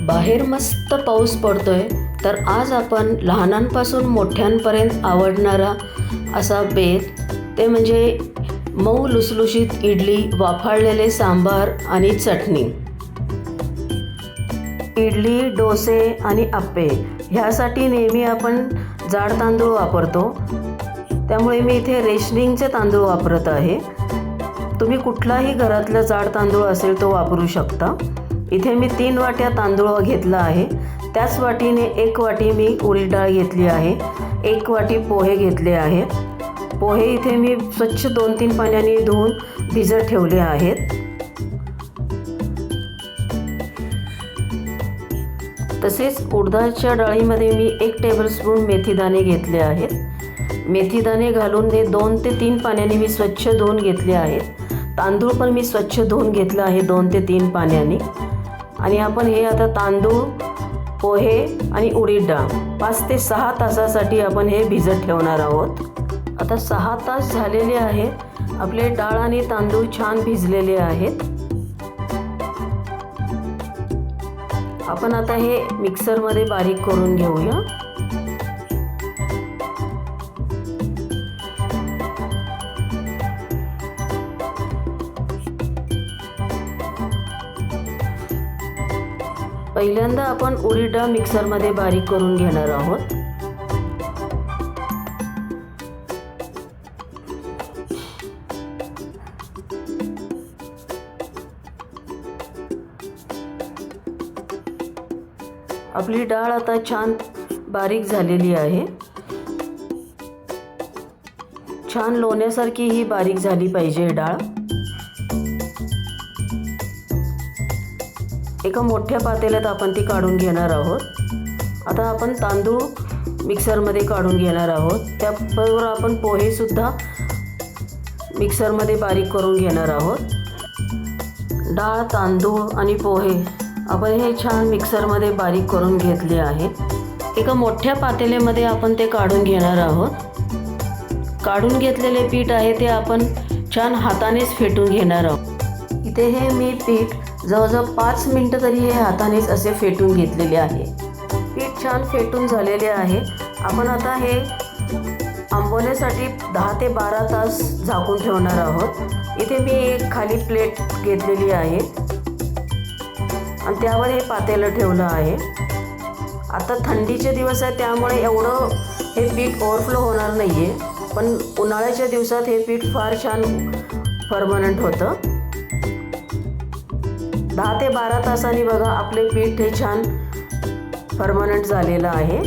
बाहेर मस्त पाऊस पडतोय तर आज आपण लहानांपासून मोठ्यांपर्यंत आवडणारा असा बेत ते म्हणजे मऊ लुसलुशीत इडली वाफाळलेले सांबार आणि चटणी. इडली डोसे आणि आप्पे ह्यासाठी नेहमी आपण जाड तांदूळ वापरतो. त्यामुळे मी इथे रेशनिंगचे तांदूळ वापरत आहे. तुम्ही कुठलाही घरातला जाड तांदूळ असेल तो वापरू शकता. इथे मी तीन वाट्या तांदूळ घेतला आहे. त्याच वाटीने एक वाटी मी उडीद डाळ घेतली आहे. एक वाटी पोहे घेतले आहेत पोहे इथे मी स्वच्छ दोन तीन पाण्याने धुवून भिजत ठेवले आहेत. तसेच उडदाच्या डाळीमध्ये मी एक टेबलस्पून मेथीदाणे घेतले आहेत. मेथीदाणे घालून ते दोन ते तीन पाण्याने मी स्वच्छ धुवून घेतले आहेत. तांदूळ पण मी स्वच्छ धुवून घेतलं आहे दोन ते तीन पाण्याने. आणि आपण हे आता तांदूळ पोहे आणि उडीद डाळ पाच ते सहा तासासाठी आपण हे भिजत ठेवणार आहोत. आता सहा तास झालेले आहेत. आपले डाळ आणि तांदूळ छान भिजलेले आहेत. आपण आता हे मिक्सरमध्ये बारीक करून घेऊया. पहिल्यांदा आपण उडीद डाळ मिक्सरमध्ये बारीक करून घेणार आहोत. आपली डाळ आता छान बारीक झालेली आहे. छान लोण्यासारखी ही बारीक झाली पाहिजे डाळ. एका मोठ्या पातेल्यात आपण ती काढून घेणार आहोत. आता आपण तांदूळ मिक्सरमध्ये काढून घेणार आहोत. त्याबरोबर आपण पोहेसुद्धा मिक्सरमध्ये बारीक करून घेणार आहोत. डाळ तांदूळ आणि पोहे आपण हे छान मिक्सरमध्ये बारीक करून घेतले आहे एका मोठ्या पातेल्यामध्ये आपण ते काढून घेणार आहोत. काढून घेतलेले पीठ आहे ते आपण छान हातानेच फेटून घेणार आहोत. इथे हे मी पीठ जवळजवळ पाच मिनटं तरी हे हातानेच असे फेटून घेतलेले आहे. पीठ छान फेटून झालेले आहे. आपण आता हे आंबवण्यासाठी दहा ते बारा तास झाकून ठेवणार आहोत. इथे मी एक खाली प्लेट घेतलेली आहे. आणि त्यावर हे पातेलं ठेवलं आहे. आता थंडीचे दिवस आहे त्यामुळे एवढं हे पीठ ओव्हरफ्लो होणार नाही आहे पण उन्हाळ्याच्या दिवसात हे पीठ फार छान परमनंट होतं. दहा ते बारा तासांनी बघा आपले पीठ हे छान परमनंट झालेलं आहे.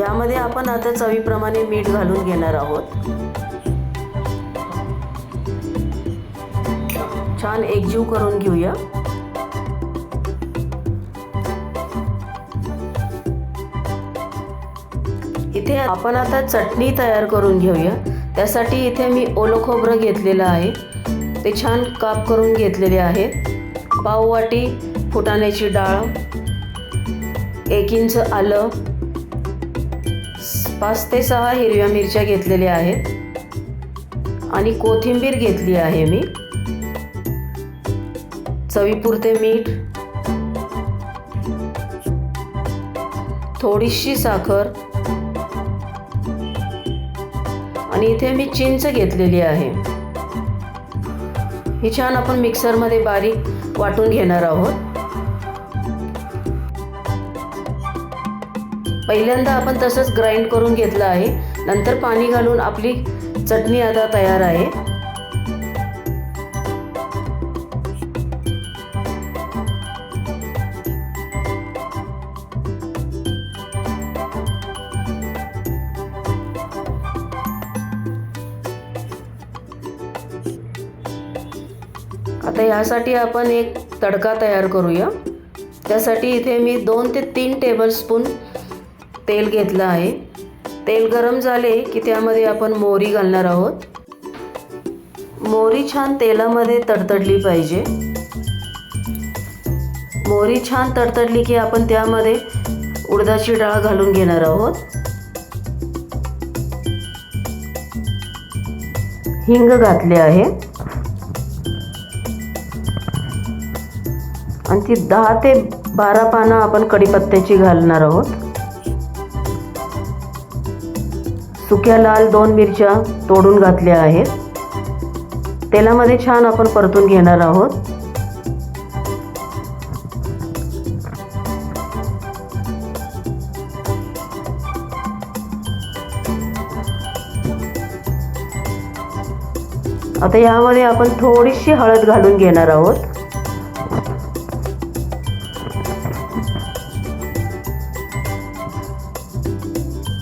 यामध्ये आपण आता चवीप्रमाणे मीठ घालून घेणार आहोत. छान एकजीव करून घेऊया. इथे आपण आता चटणी तयार करून घेऊया. त्यासाठी इथे मी ओलं खोबरं घेतलेलं आहे. ते छान काप करून घेतलेले आहेत. पाववाटी फुटाण्याची डाळ एक इंच आलं पाच ते सहा हिरव्या मिरच्या घेतलेल्या आहेत. आणि कोथिंबीर घेतली आहे मी. चवीपुरते मीठ थोडीशी साखर आणि इथे मी चिंच घेतलेली आहे. ही छान आपण मिक्सरमध्ये बारीक वाटून घेणार आहोत. पहिल्यांदा आपण तसंच ग्राइंड करून घेतलं आहे. नंतर पाणी घालून आपली चटणी आता तयार आहे. आता यासाठी आपण एक तडका तयार करूया. त्यासाठी इथे मी दोन ते तीन टेबलस्पून तेल घेतलं आहे. तेल गरम झाले की त्यामध्ये आपण मोहरी घालणार आहोत. मोहरी छान तेलामध्ये तडतडली पाहिजे. मोहरी छान तडतडली की आपण त्यामध्ये उडदाची डाळ घालून घेणार आहोत. हिंग घातले आहे. आणि ती दहा ते बारा पानं आपण कढीपत्त्याची घालणार आहोत. सुक्या लाल दोन मिरच्या तोडून घातल्या आहेत. तेलामध्ये छान आपण परतून घेणार आहोत. आता यामध्ये आपण थोडीशी हळद घालून घेणार आहोत.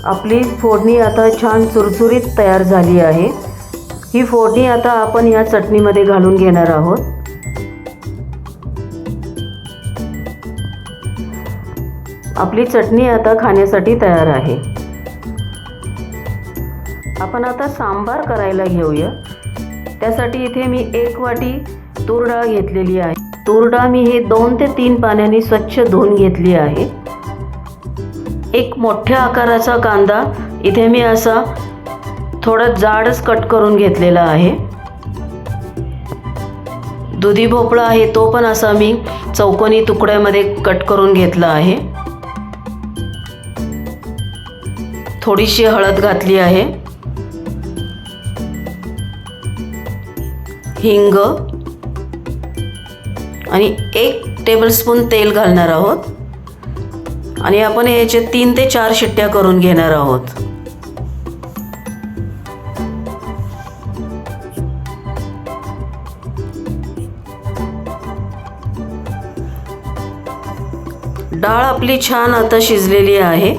आपली फोडणी आता छान चुरचुरीत तयार झाली आहे. ही फोडणी आता आपण या चटणीमध्ये घालून घेणार आहोत. आपली चटणी आता खाण्यासाठी तयार आहे. आपण आता सांबार करायला घेऊया. त्यासाठी इथे मी एक वाटी तूर डाळ घेतलेली आहे. तूर डाळ मी हे दोन ते तीन पाण्याने स्वच्छ धुवून घेतली आहे. एक मोठ्या आकाराचा कांदा. इथे मी असा थोडा जाडच कट करून घेतलेला आहे. दुधी भोपळा आहे तो पण असा मी चौकोनी तुकड्यामध्ये कट करून घेतला आहे. थोडीशी हळद घातली आहे. हिंग. आणि एक टेबलस्पून तेल घालणार आहोत. आणि आपण याचे तीन ते चार शिट्ट्या करून घेणार आहोत. डाळ आपली छान आता शिजलेली आहे.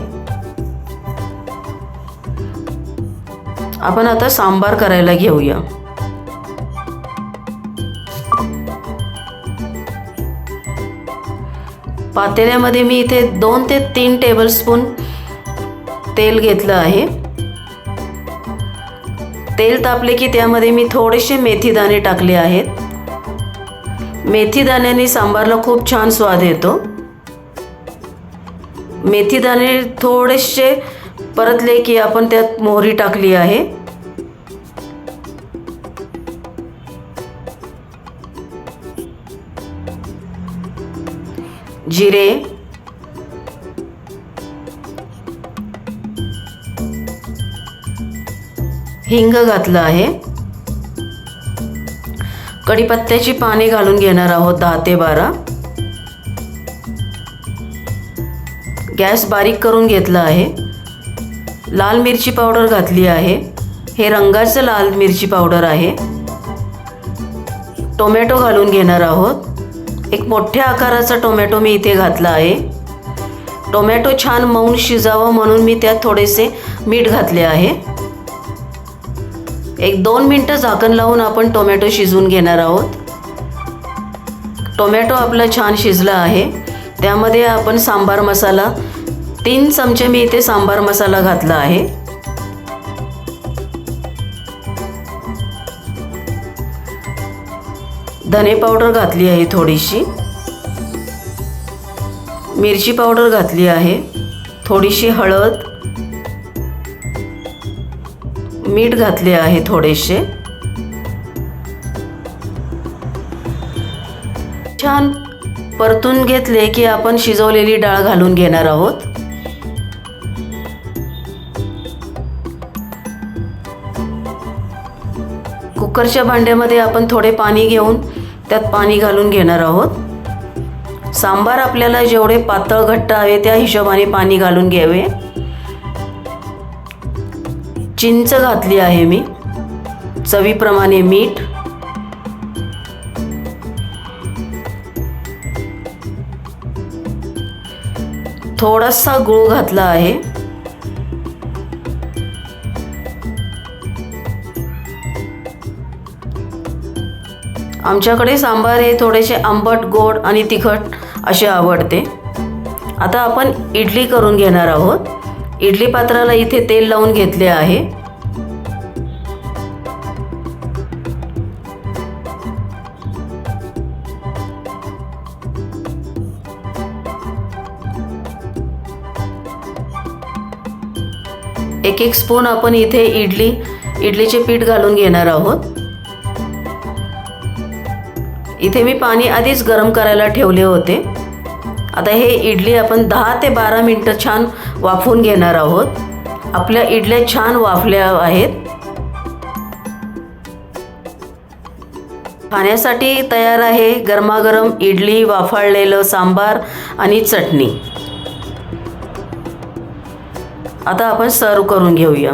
आपण आता सांबार करायला घेऊया. पातेल्यामध्ये मी इथे दोन ते तीन टेबलस्पून तेल घेतलं आहे. तेल तापले की त्यामध्ये मी थोडेसे मेथी दाणे टाकले आहेत. मेथी दाण्याने सांबारला खूप छान स्वाद येतो. मेथी दाणे थोडेसे परतले की आपण त्यात मोहरी टाकली आहे. जिरे. हिंग घातलं आहे. कढीपत्त्याची पाने घालून घेणार आहोत दहा ते बारा. गॅस बारीक करून घेतला आहे. लाल मिरची पावडर घातली आहे. हे रंगाचं लाल मिरची पावडर आहे. टोमॅटो घालून घेणार आहोत. एक मोठ्या आकाराचा टोमॅटो मी इथे घातला आहे. टोमॅटो छान मऊन शिजावं म्हणून मी त्यात थोडेसे मीठ घातले आहे. एक दोन मिनटं झाकण लावून आपण टोमॅटो शिजवून घेणार आहोत. टोमॅटो आपला छान शिजला आहे. त्यामध्ये आपण सांबार मसाला तीन चमचे मी इथे सांबार मसाला घातला आहे. धने पावडर घातली आहे थोडीशी. मिरची पावडर घातली आहे. थोडीशी हळद. मीठ घातले आहे थोडेसे. छान परतून घेतले की आपण शिजवलेली डाळ घालून घेणार आहोत. कुकरच्या भांड्यामध्ये आपण थोडे पाणी घेऊन त्यात पाणी घालून घेणार आहोत. सांबार आपल्याला जेवढे पातळ घट्ट हवे त्या हिशोबाने पाणी घालून घ्यावे. चिंच घातली आहे मी. चवीप्रमाणे मीठ. थोडासा गुळ घातला आहे. आमच्याकडे सांबार हे थोडेसे आंबट गोड आणि तिखट असे आवडते. आता आपण इडली करून घेणार आहोत. इडली पात्राला इथे तेल लावून घेतले आहे. एक एक स्पून आपण इथे इडली इडलीचे पीठ घालून घेणार आहोत. इथे मी पाणी आधीच गरम करायला ठेवले होते. आता हे इडली आपण दहा ते बारा मिनटं छान वाफवून घेणार आहोत. आपल्या इडल्या छान वाफल्या आहेत. खाण्यासाठी तयार आहे गरमागरम इडली वाफाळलेलं सांबार आणि चटणी. आता आपण सर्व करून घेऊया.